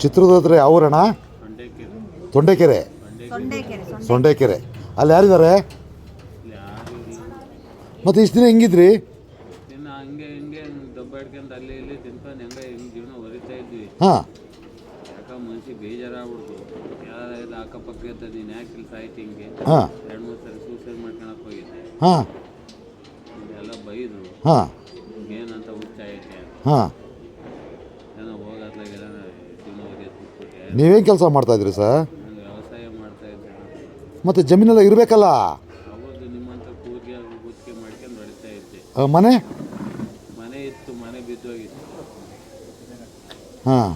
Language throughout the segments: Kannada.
ಚಿತ್ರದ ಯಾವೂರಣ ಯಾವ ತೊಂಡೆಕೆರೆ. ತೊಂಡೆಕೆರೆ. ಸೊಂಡೆಕೆರೆ ಅಲ್ಲಿ ಯಾರಿದ್ದಾರೆ? ಮತ್ತು ಇಷ್ಟು ದಿನ ಹೆಂಗಿದ್ರಿ? ಹಾಂ. ಮನ್ಸಿಗೆ ಬೇಜಾರಾಗ್ಬಿಡ್ತು ಯಾರ ಅಕ್ಕಪಕ್ಕ ಇರ್ತದೆ ನೀನು ಯಾಕೆ ಇಲ್ಲಿ ಸಾಯ್ತಿ ಹಿಂಗೆ ಹಾಂ. ಎರಡು ಮೂರು ಸರಿ ಸೂಸೈಡ್ ಮಾಡ್ಕೊಳಕ್ಕೆ ಹೋಗಿದ್ದೆ ಹಾಂ. ಎಲ್ಲ ಬೈದರು ಹಾಂ. ಏನಂತ ಹುಚ್ಚ ಐತೆ ಹಾಂ. ಏನೋ ಬಿಟ್ಬಿಟ್ಟೆ ನೀವೇನು ಕೆಲಸ ಮಾಡ್ತಾ ಇದ್ರಿ ಸರ್? ಮತ್ತೆ ವ್ಯವಸಾಯ ಮಾಡ್ತಾ ಇದ್ದೆ ಮತ್ತು ಜಮೀನೆಲ್ಲ ಇರಬೇಕಲ್ಲ? ಅವಾಗ ನಿಮ್ಮಂತ ಕೂರ್ಗೆ ಗುತ್ತಿಗೆ ಮಾಡ್ಕೊಂಡು ಹೊಡಿತಾ ಇದ್ದೆ. ಮನೆ? ಮನೆ ಇತ್ತು ಮನೆ ಬಿದ್ದೋಗಿತ್ತು. ಹಾಂ.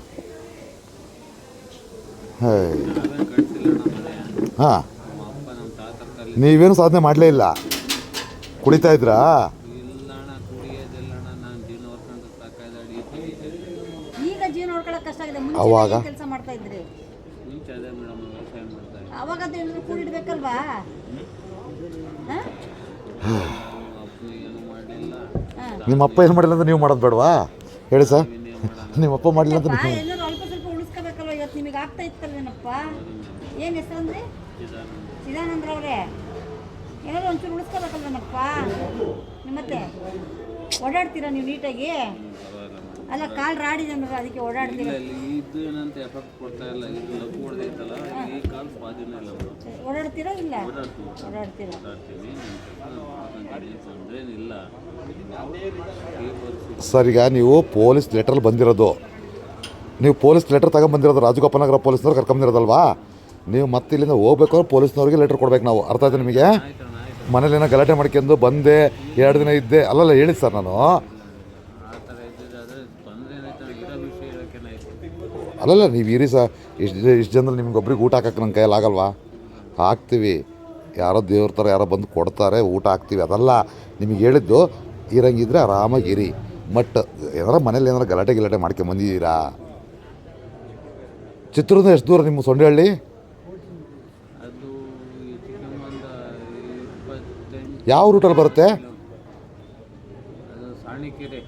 ಹೇ. ನಾವೇನು ಕಟ್ಸಿಲ್ಲ ನಮ್ಮ ಮನೆ ಹಾಂ. ನಮ್ಮ ಅಪ್ಪ ನಮ್ಮ ತಾತ ಕಲ್ಲಿ ನೀವೇನು ಸಾಧನೆ ಮಾಡಲೇ ಇಲ್ಲ. ಕುಡಿತಾ ಇದ್ರಾ ಇಲ್ಲಣ್ಣ ಕುಡಿಯೋದಿಲ್ಲಣ್ಣ ನಾನು ಜೀವನ ಹೊರ್ಕೊಂಡು ಸಾಕಾಯ್ದು ಅಡಿ ಈಗ ಜೀವನ ನೋಡ್ಕೊಳಕ್ ಕಷ್ಟ ಆಗಿದೆ. ಅವಾಗ? ಮುಂಚೆ ಕೆಲಸ ಮಾಡ್ತಾ ಇದ್ರಿ. ಅವಾಗ ಅದು ಏನಾದ್ರು ಕೂಡಿಡ್ಬೇಕಲ್ವಾ ನಿಮ್ಮ ಅಪ್ಪ ಏನು ಮಾಡಿಲ್ಲ ಅಂತ ನೀವು ಮಾಡೋದು ಬೇಡವಾ? ಹೇಳಿ ಸರ್. ನಿಮ್ಮ ಅಪ್ಪ ಮಾಡಿಲ್ಲ ಅಂತ ನೀವು ಏನಾದ್ರು ಅಲ್ಪ ಸ್ವಲ್ಪ ಉಳಿಸ್ಕೋಬೇಕಲ್ವ ಇವತ್ತು? ನಿಮಗೆ ಆಗ್ತಾ ಇತ್ತಲ್ವೇನಪ್ಪ? ಏನು ಹೆಸರು ಅಂದ್ರೆ? ಚಿದಾನಂದ್ರವ್ರೆ ಏನಾದ್ರು ಒಂಚೂರು ಉಳಿಸ್ಕೋಬೇಕಲ್ವೇನಪ್ಪ? ನಿಮ್ಮತ್ತೆ? ಓಡಾಡ್ತೀರಾ ನೀವು ನೀಟಾಗಿ ಅಲ್ಲ ಕಾಲ್ ರಾಡಿದೆ ಅಂದ್ರೆ ಅದಕ್ಕೆ ಓಡಾಡ್ತೀರಾ? ಇಲ್ಲಿ ಇದು ಏನಂತ ಎಫೆಕ್ಟ್ ಕೊಡ್ತಾ ಇಲ್ಲ ಇದು ಲಘು ಹೊಡೆದೈತಲ್ಲ ಈ ಕಾಲು ಸ್ವಾಧೀನ ಇಲ್ಲ ಮೇಡಮ್ ಓಡಾಡ್ತೀರಾ ಇಲ್ಲ? ಓಡಾಡ್ತೀವಿ. ಓಡಾಡ್ತೀರಾ? ಓಡಾಡ್ತೀನಿ ಮಾಡ್ಕೊಂತೀನಿ ತೊಂದರೆ ಏನಿಲ್ಲ ಈ ಸರ್ ಈಗ ನೀವು ಪೊಲೀಸ್ ಲೆಟರ್ ಬಂದಿರೋದು. ನೀವು ಪೊಲೀಸ್ ಲೆಟರ್ ತಗೊಂಬಂದಿರೋದು ರಾಜಗೋಪಾಲನಗರ ಪೊಲೀಸ್ನವ್ರು ಕರ್ಕೊಂಬಂದಿರೋದಲ್ವಾ? ನೀವು ಮತ್ತೆ ಇಲ್ಲಿಂದ ಹೋಗ್ಬೇಕು ಅಂದ್ರೆ ಪೊಲೀಸ್ನವ್ರಿಗೆ ಲೆಟರ್ ಕೊಡ್ಬೇಕು ನಾವು. ಅರ್ಥ ಆಯ್ತು ನಿಮಗೆ? ಮನೇಲೇನೋ ಗಲಾಟೆ ಮಾಡ್ಕೊಂಡು ಬಂದೆ ಎರಡು ದಿನ ಇದ್ದೆ. ಅಲ್ಲಲ್ಲ ಹೇಳಿ ಸರ್ ನಾನು ಆ ಥರ ಇದ್ದಿದ್ದು ಆದರೆ ತೊಂದರೆ ಏನಾಯ್ತು ಇರೋ ವಿಷಯ ಹೇಳೋಕ್ಕೇನಾಯ್ತು ಅಲ್ಲಲ್ಲ ನೀವು ಇರಿ ಸಹ ಇಷ್ಟು ಇಷ್ಟು ಜನರು ನಿಮ್ಗೆ ಒಬ್ರಿಗೆ ಊಟ ಹಾಕಕ್ಕೆ ನನ್ನ ಕೈಯಲ್ಲಿ ಆಗಲ್ವಾ? ಹಾಕ್ತೀವಿ. ಯಾರೋ ದೇವ್ರ ಥರ ಯಾರೋ ಬಂದು ಕೊಡ್ತಾರೆ ಊಟ ಹಾಕ್ತೀವಿ. ಅದಲ್ಲ ನಿಮಗೆ ಹೇಳಿದ್ದು ಇರಂಗಿದ್ರೆ ಆರಾಮಾಗಿ ಇರಿ. ಬಟ್ ಏನಾರ ಮನೇಲಿ ಏನಾರ ಗಲಾಟೆ ಗಿಲಾಟೆ ಮಾಡ್ಕೊಂಬಂದಿದ್ದೀರಾ ಚಿತ್ರದಿಂದ ಎಷ್ಟು ದೂರ ನಿಮ್ಮ ಸೊಂಡೆಹಳ್ಳಿ? ಯಾವ ರೂಟಲ್ಲಿ ಬರುತ್ತೆ ಅದು ಸಾಣಿಕೆರೆ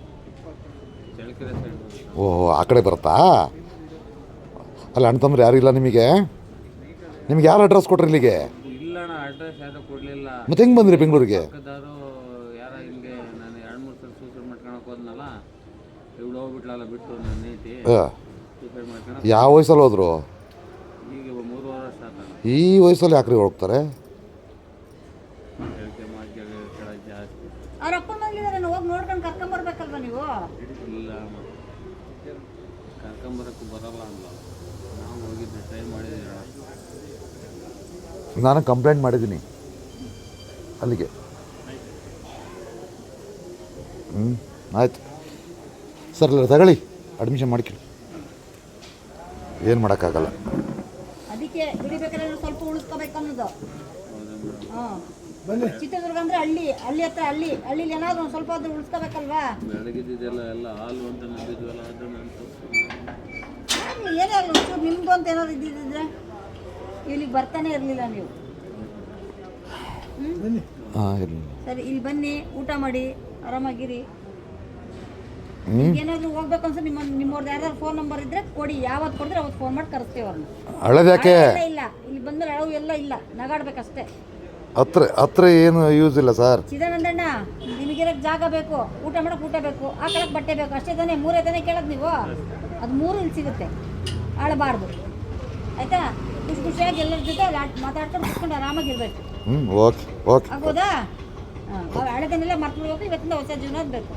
ಚಳ್ಳಕೆರೆ ಸೈಡ್ ಬರುತ್ತೆ ಓಹ್ ಆ ಕಡೆ ಬರುತ್ತಾ? ಅಲ್ಲ ಅಣ್ಣ ತಮ್ಮರು ಯಾರು ಇಲ್ಲ ನಿಮಗೆ? ನಿಮ್ಗೆ ಯಾರು ಅಡ್ರೆಸ್ ಕೊಟ್ರಿ ಇಲ್ಲಿಗೆ? ಮತ್ತೆ ಹೆಂಗೆ ಬಂದ್ರಿ ಬೆಂಗಳೂರಿಗೆ? ಯಾವ ವಯಸ್ಸಲ್ಲಿ ಹೋದ್ರು? ಈ ವಯಸ್ಸಲ್ಲಿ ಯಾಕ್ರಿ ಹೋಗ್ತಾರೆ? ಅವ್ರ ಅಪ್ಪನ ಹೋಗಿ ನೋಡ್ಕೊಂಡು ಕರ್ಕೊಂಬರ್ಬೇಕಲ್ವ ನೀವು? ಇಲ್ಲ ಕರ್ಕೊಂಬರಕ್ಕೆ ಬರಲ್ಲ ಅಂದ್ಲ. ನಾವು ಹೋಗಿದ್ದೆ ಟ್ರೈ ಮಾಡಿದ್ದೀವಿ ನಾನು ಕಂಪ್ಲೇಂಟ್ ಮಾಡಿದ್ದೀನಿ. ಅಲ್ಲಿಗೆ. ಹ್ಞೂ ಆಯ್ತು. ಸರ್ ಇಲ್ಲ ತಗೊಳ್ಳಿ. ಅಡ್ಮಿಷನ್ ಮಾಡ್ಕೊಳ್ಳಿ. ಏನು ಮಾಡೋಕ್ಕಾಗಲ್ಲ. ಅದಕ್ಕೆ ಚಿತ್ರದುರ್ಗ ಅಂದ್ರೆ ಹಳ್ಳಿ ಹಳ್ಳಿ ಹತ್ರ ಹಳ್ಳಿ. ಹಳ್ಳಿಲಿ ಏನಾದ್ರು ಒಂದು ಸ್ವಲ್ಪ ಆದ್ರೂ ಉಳಿಸ್ಕೋಬೇಕಲ್ವಾ? ಎಲ್ಲ ಹಾಲು ಅಂತ ನಂಬಿದ್ವಲ್ಲ ಏನೇ ಆಗಲಿ ಒಂಚೂರು ಅಂತ ಏನಾದ್ರು ಇದ್ದಿದ್ರೆ ಇಲ್ಲಿಗೆ ಬರ್ತಾನೆ ಇರಲಿಲ್ಲ ನೀವು. ಸರಿ ಇಲ್ಲಿ ಬನ್ನಿ ಊಟ ಮಾಡಿ ಆರಾಮಾಗಿರಿ. ಏನಾದ್ರು ಹೋಗ್ಬೇಕು ಅನ್ಸ ನಿಮ್ಮ ನಿಮ್ಮವ್ರದ್ದು ಯಾರ್ದಾರು ಫೋನ್ ನಂಬರ್ ಇದ್ರೆ ಕೊಡಿ ಯಾವತ್ತು ಕೊಡಿದ್ರೆ ಅವತ್ತು ಫೋನ್ ಮಾಡಿ ಕರೆಸ್ತೀವಿ ಅವ್ರನ್ನ. ಇಲ್ಲ. ಇಲ್ಲಿ ಬಂದ್ರೆ ಅಳವು ಎಲ್ಲ ಇಲ್ಲ. ನಗಾಡ್ಬೇಕಷ್ಟೇ. ಹತ್ರ ಹತ್ರ ಏನು ಯೂಸ್ ಇಲ್ಲ ಸರ್ ಚಿದಾನಂದಣ್ಣ ನಿಮಗಿರಕ್ಕೆ ಜಾಗ ಬೇಕು ಊಟ ಮಾಡಕ್ಕೆ ಊಟ ಬೇಕು ಹಾಕೊಳಕ್ಕೆ ಬಟ್ಟೆ ಬೇಕು ಅಷ್ಟೇ ತಾನೇ ಮೂರೇ ತಾನೇ ಕೇಳೋದು ನೀವು? ಅದು ಮೂರು ಇಲ್ಲಿ ಸಿಗುತ್ತೆ ಆಳಬಾರ್ದು. ಆಯ್ತಾ? ಖುಷಿ ಖುಷಿಯಾಗಿ ಎಲ್ಲರ ಜೊತೆ ಮಾತಾಡ್ಕೊಂಡು ಕುತ್ಕೊಂಡು ಆರಾಮಾಗಿರ್ಬೇಕು ಹ್ಞೂ ಓಕೆ ಓಕೆ ಆಗ್ಬೋದಾ? ಹಾಂ ಹಳೆದನ್ನೆಲ್ಲ ಮರ್ತು ಬಿಡ್ಬೇಕು ಇವತ್ತಿಂದ ಹೊಸ ಜೀವನ ಬೇಕು.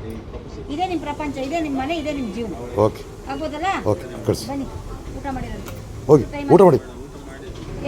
ಇದೇ ನಿಮ್ಮ ಪ್ರಪಂಚ ಇದೇ ನಿಮ್ಮ ಮನೆ ಇದೇ ನಿಮ್ಮ ಜೀವನ. ಓಕೆ ಆಗ್ಬೋದಲ್ಲ? ಓಕೆ ಕಳಿಸಿ. ಬನ್ನಿ ಊಟ ಮಾಡಿ ಹೋಗಿ ಊಟ ಮಾಡಿ.